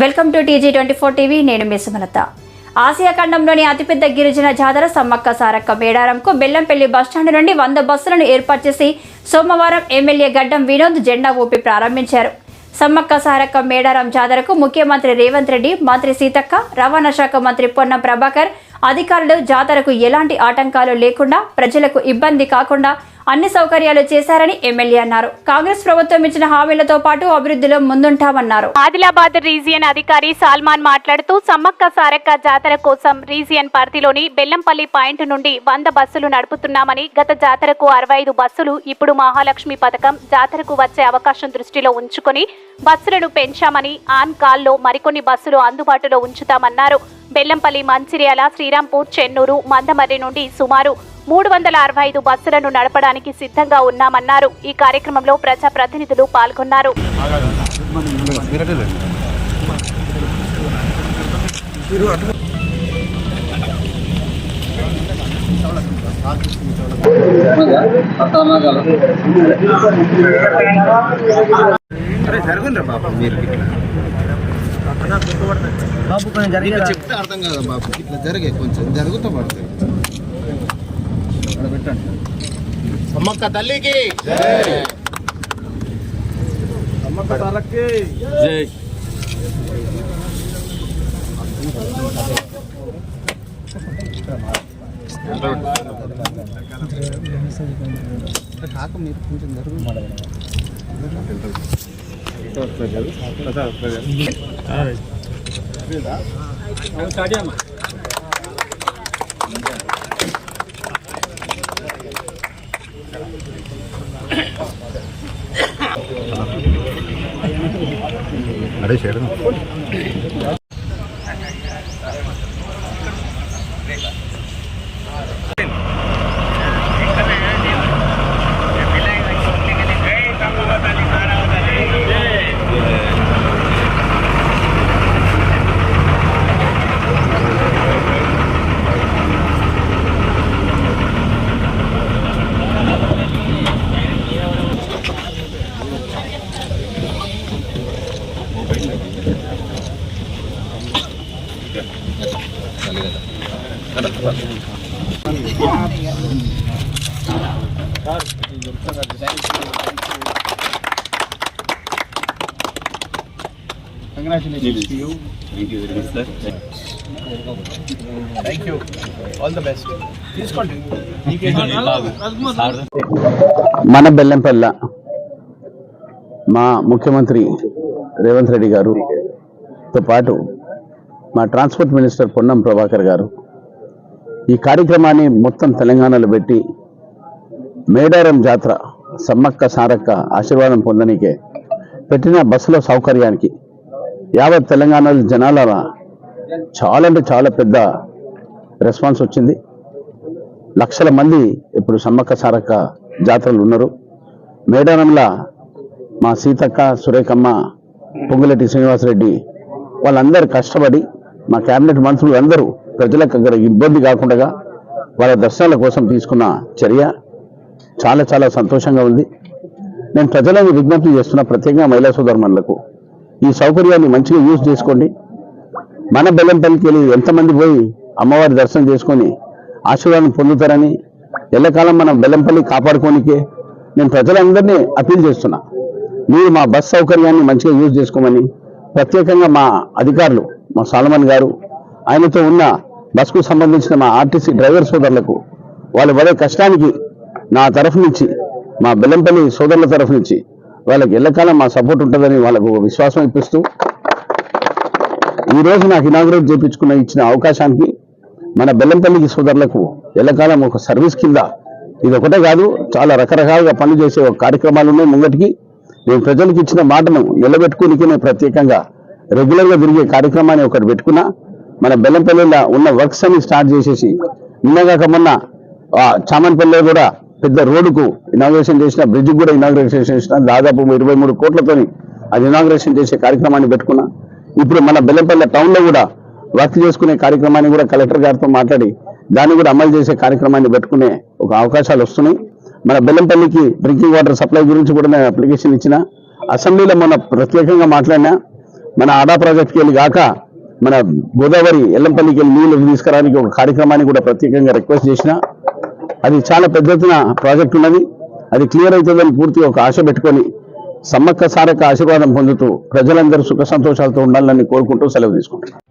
Welcome to TG twenty four TV. నేను మీ Sumalatha. Asia ఖండంలోని అతిపెద్ద గిరిజన జాతర సమ్మక్క సారక్క మేడారంకు బెల్లంపల్లి బస్టాండ్ నుండి వంద బస్సులను ఏర్పాటు చేసి సోమవారం ఎమ్మెల్యే గడ్డం వినోద్ జెండా ఊపి ప్రారంభించారు. సమ్మక్క సారక్క మేడారం జాతరకు ముఖ్యమంత్రి రేవంత్ రెడ్డి మంత్రి సీతక్క రవాణా శాఖ మంత్రి పొన్నం ప్రభాకర్ అధికారులు జాతరకు ఎలాంటి ఆటంకాలు లేకుండా ప్రజలకు ఇబ్బంది కాకుండా అన్ని సౌకర్యాలు చేశారని ఎమ్మెల్యే అన్నారు. కాంగ్రెస్ ప్రభుత్వం ఇచ్చిన హామీలతో పాటు అభివృద్ధిలో ముందుంటామన్నారు. ఆదిలాబాద్ రీజియన్ అధికారి సాల్మాన్ మాట్లాడుతూ సమ్మక్క సారక్క జాతర కోసం రీజియన్ పరిధిలోని బెల్లంపల్లి పాయింట్ నుండి వంద బస్సులు నడుపుతున్నామని గత జాతరకు అరవై ఐదు బస్సులు ఇప్పుడు మహాలక్ష్మి పథకం జాతరకు వచ్చే అవకాశం దృష్టిలో ఉంచుకొని బస్సులను పెంచామని ఆన్ కాల్లో మరికొన్ని బస్సులు అందుబాటులో ఉంచుతామన్నారు. బెల్లంపల్లి మంచిర్యాల శ్రీరాంపూర్ చెన్నూరు మందమర్రి నుండి సుమారు మూడు వందల అరవై ఐదు బస్సులను నడపడానికి సిద్ధంగా ఉన్నామన్నారు. ఈ కార్యక్రమంలో ప్రజా ప్రతినిధులు పాల్గొన్నారు. బాబు మీరు ఇట్లా. బాబు కొంచెం చెప్తే అర్థం కాదు బాబు. ఇట్లా జరిగే కొంచెం జరుగుతూ పడుతుంది. అక్కడ పెట్టండి సమ్మక్క తల్లికి సమ్మక్క తల్లికి కాక మీరు కొంచెం జరుగు ਅੜੇ ਛੇੜ ਨਾ congratulations to you thank you all the best తీసుకోండి మన బెల్లంపల్ల మా ముఖ్యమంత్రి రేవంత్ రెడ్డి గారుతో పాటు మా ట్రాన్స్పోర్ట్ మినిస్టర్ పొన్నం ప్రభాకర్ గారు ఈ కార్యక్రమాన్ని మొత్తం తెలంగాణలో పెట్టి మేడారం జాతర సమ్మక్క సారక్క ఆశీర్వాదం పొందనీకే పెట్టిన బస్సులో సౌకర్యానికి యావత్ తెలంగాణలో జనాల చాలా అంటే చాలా పెద్ద రెస్పాన్స్ వచ్చింది. లక్షల మంది ఇప్పుడు సమ్మక్క సారక్క జాతరలు ఉన్నారు. మేడారంలో మా సీతక్క సురేఖమ్మ పొంగులెట్టి శ్రీనివాసరెడ్డి వాళ్ళందరూ కష్టపడి మా క్యాబినెట్ మంత్రులు అందరూ ప్రజలకు అక్కడ ఇబ్బంది కాకుండా వాళ్ళ దర్శనాల కోసం తీసుకున్న చర్య చాలా చాలా సంతోషంగా ఉంది. నేను ప్రజలను విజ్ఞప్తి చేస్తున్న ప్రత్యేకంగా మహిళా సోదరుమణులకు ఈ సౌకర్యాన్ని మంచిగా యూజ్ చేసుకోండి. మన బెల్లంపల్లికి వెళ్ళి ఎంతమంది పోయి అమ్మవారి దర్శనం చేసుకొని ఆశీర్వాదం పొందుతారని ఎల్లకాలం మనం బెల్లంపల్లి కాపాడుకోనికే నేను ప్రజలందరినీ అప్పీల్ చేస్తున్నా. మీరు మా బస్ సౌకర్యాన్ని మంచిగా యూజ్ చేసుకోమని ప్రత్యేకంగా మా అధికారులు మా సాలమన్ గారు ఆయనతో ఉన్న బస్కు సంబంధించిన మా ఆర్టీసీ డ్రైవర్ సోదరులకు వాళ్ళు పడే కష్టానికి నా తరఫు నుంచి మా బెల్లంపల్లి సోదరుల తరఫు నుంచి వాళ్ళకి ఎల్లకాలం మా సపోర్ట్ ఉంటుందని వాళ్ళకు విశ్వాసం ఇప్పిస్తూ ఈరోజు రోజు నాకు ఇనాగ్రేట్ చేయించుకున్న ఇచ్చిన అవకాశానికి మన బెల్లంపల్లికి సోదరులకు ఎల్లకాలం ఒక సర్వీస్ కింద ఇది ఒకటే కాదు చాలా రకరకాలుగా పనులు చేసే ఒక కార్యక్రమాలు ఉన్నాయి ముంగటికి. నేను ప్రజలకు ఇచ్చిన మాటను నిలబెట్టుకునికి నేను ప్రత్యేకంగా రెగ్యులర్గా తిరిగే కార్యక్రమాన్ని ఒకటి పెట్టుకున్నా. మన బెల్లంపల్లిలో ఉన్న వర్క్స్ అని స్టార్ట్ చేసేసి నిన్నగాక మొన్న ఆ, చామన్పల్లిలో కూడా పెద్ద రోడ్డుకు ఇనాగ్రేషన్ చేసిన బ్రిడ్జ్ కూడా ఇనాగ్రేషన్ చేసిన దాదాపు ఇరవై మూడు కోట్లతోని అది ఇనాగ్రేషన్ చేసే కార్యక్రమాన్ని పెట్టుకున్నా. ఇప్పుడు మన బెల్లంపల్లి టౌన్లో కూడా వర్క్ చేసుకునే కార్యక్రమాన్ని కూడా కలెక్టర్ గారితో మాట్లాడి దాన్ని కూడా అమలు చేసే కార్యక్రమాన్ని పెట్టుకునే ఒక అవకాశాలు వస్తున్నాయి. మన బెల్లంపల్లికి డ్రింకింగ్ వాటర్ సప్లై గురించి కూడా నేను అప్లికేషన్ ఇచ్చిన. అసెంబ్లీలో మొన్న ప్రత్యేకంగా మాట్లాడినా. మన ఆడా ప్రాజెక్ట్కి వెళ్ళి కాక మన గోదావరి ఎల్లంపల్లికి వెళ్ళి నీళ్ళు తీసుకురావడానికి ఒక కార్యక్రమాన్ని కూడా ప్రత్యేకంగా రిక్వెస్ట్ చేసిన అది చాలా పెద్ద ప్రాజెక్ట్ ఉన్నది. అది క్లియర్ అవుతుందని పూర్తిగా ఒక ఆశ పెట్టుకొని సమ్మక్క సారక్క ఆశీర్వాదం పొందుతూ ప్రజలందరూ సుఖ సంతోషాలతో ఉండాలని కోరుకుంటూ సెలవు తీసుకుంటున్నాను